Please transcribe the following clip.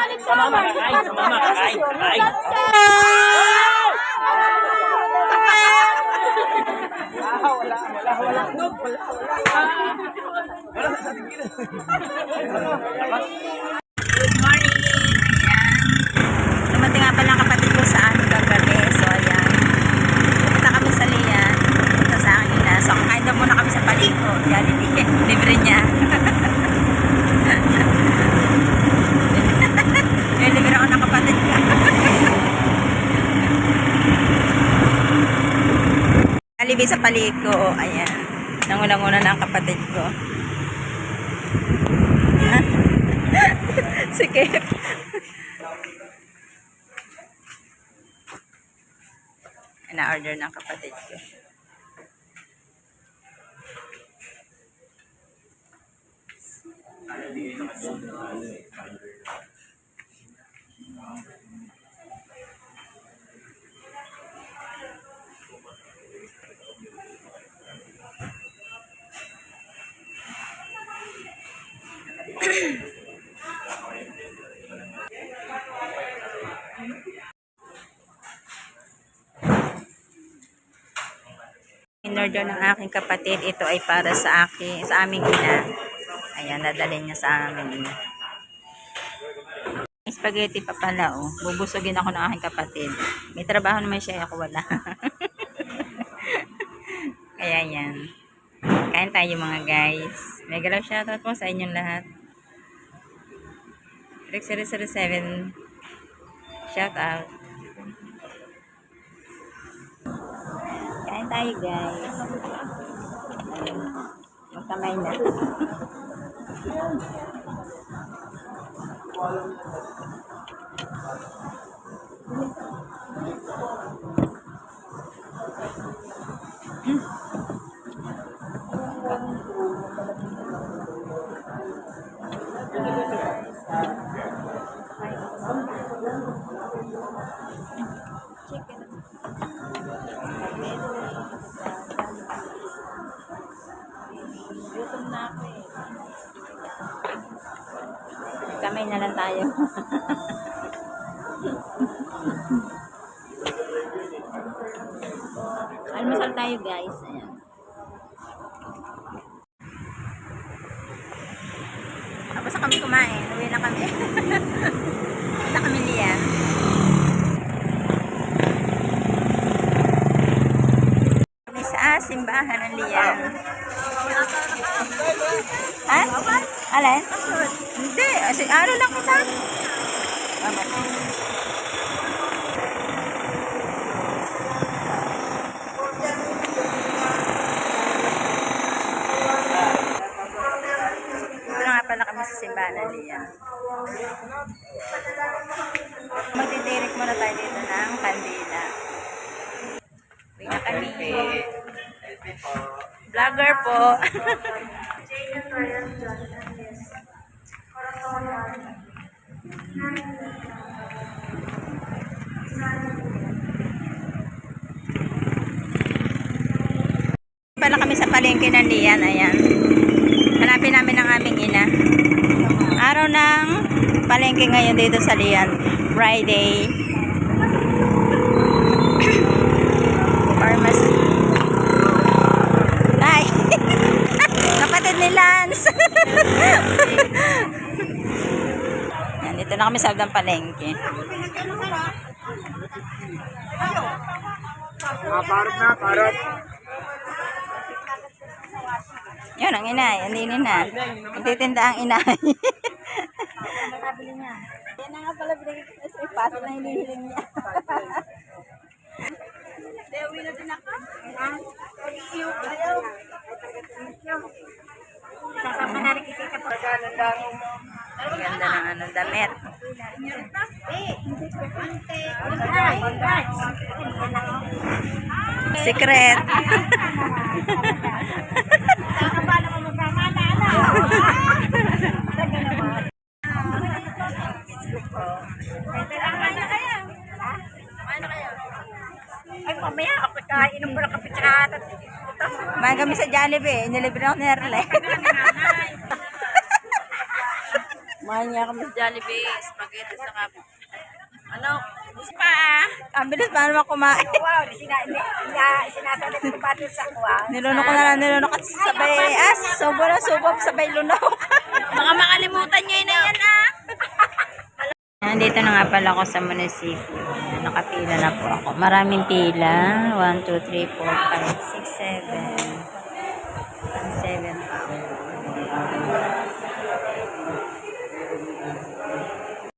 Sumama ka, Kai. Sumama ka, Kai. Kai. Good morning! Ayan. Dumating nga pala kapatid ko sa amin kagabi. So, ayan. Pupunta kami sa Lian. Pupunta sa akin na. So, kakain daw muna kami sa Paliko. Jollibee. Libre niya. Yung libre ako ng kapatid ko. Jollibee sa Paliko. Ayan. Nanguna-nguna na ang kapatid ko. Sige. Na-order ng kapatid ko. In-order ng aking kapatid, ito ay para sa akin, sa aming ina. Ayan, dadalhin niya sa. May spaghetti pa pala, oh. Bubusugin ako ng aking kapatid. May trabaho naman siya, ako wala. Kaya yan. Kain tayo mga guys. Mega love shoutout po sa inyong lahat. Rick 007 shoutout. Tayo guys. Magkamay na. Gutom na ako eh. Kamay na lang tayo. Almusal tayo guys. Ayan. Tapos kami kumain. Uwi na kami. Punta kami liyan. Kami sa simbahan ng liyan. Ha? Alin? Hindi. Asi, araw lang kita. Tama. Na pala kami sa simbahan ng Lian. Magtitirik muna tayo dito ng kandila. Uwi na kami. Vlogger po. kami sa palengke ng Lian. Ayan. Hanapin namin ang aming ina. Araw ng palengke ngayon dito sa Lian. Friday. Pharmacy. Ay! Kapatid ni Lance. Yan, dito na kami sa ng palengke. Ah, parot na, parot. Yun, ang inay. Hindi na. Magtitinda ang inay. Yan na nga pala binigay ko sa ipaso na hinihiling niya. Dewi na din ako. Ang ganda ng ano, damit. Secret. Ay, mamaya ako kainom ko ng kape tsaka May kami sa Jollibee. Nilibre ako ni Erle. Kumain niya kami sa Jollibee. Spaghetti sa kap. Ano? Gusto pa ah. Ang bilis pa naman kumain. Wow, sina, na, sinasalit ko ba sa wow. Nilunok ko na lang, nilunok at sabay, ah, subo na subo, sabay lunok. Baka makalimutan nyo na yan, ah. Nandito na nga pala ako sa munisipyo. Nakapila na po ako. Maraming pila. 1, 2, 3, 4, 5, 6, 7. 7 pa.